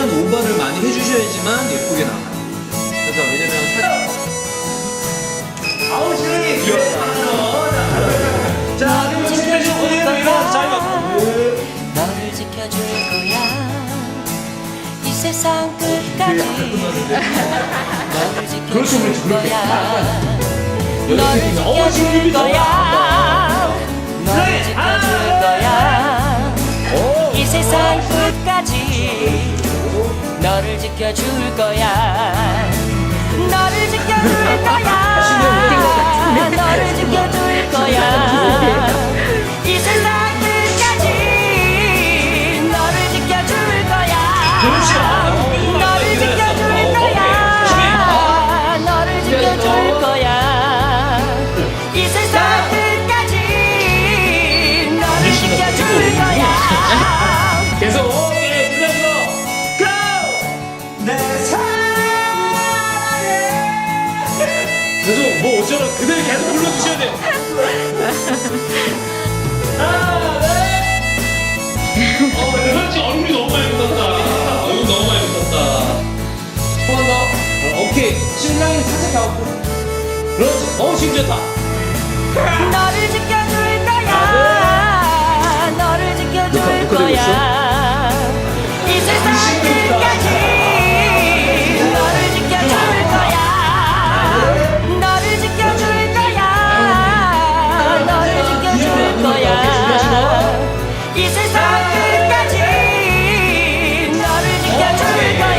노력을 많이 해주셔야지만 예쁘게 나와요. 그래서 왜냐면 사... 아우 시원이. 자 그리고 준비해주고 부탁드립니다. 자 이거 너를 지켜줄 거야. 이 세상 끝까지. 너를 지켜줄 거야. 너를 지켜줄 거야. 너를 지켜줄 거야. 이 세상 끝까지 너를 지켜줄 거야. 너를 지켜줄 거야. 너를 지켜줄 거야. 이 세상 끝까지 너를 지켜줄 거야 뭐 어쩌나 그대로 계속 불러주셔야 돼요. 하나 넷어 그렇지. 얼굴이 너무 많이 묻었다. 얼굴 너무 많이 묻었다. 한번 더. 어, 오케이. 신랑이 살짝 가고. 그렇지. 어 지금 좋다. 너를 지켜 要们这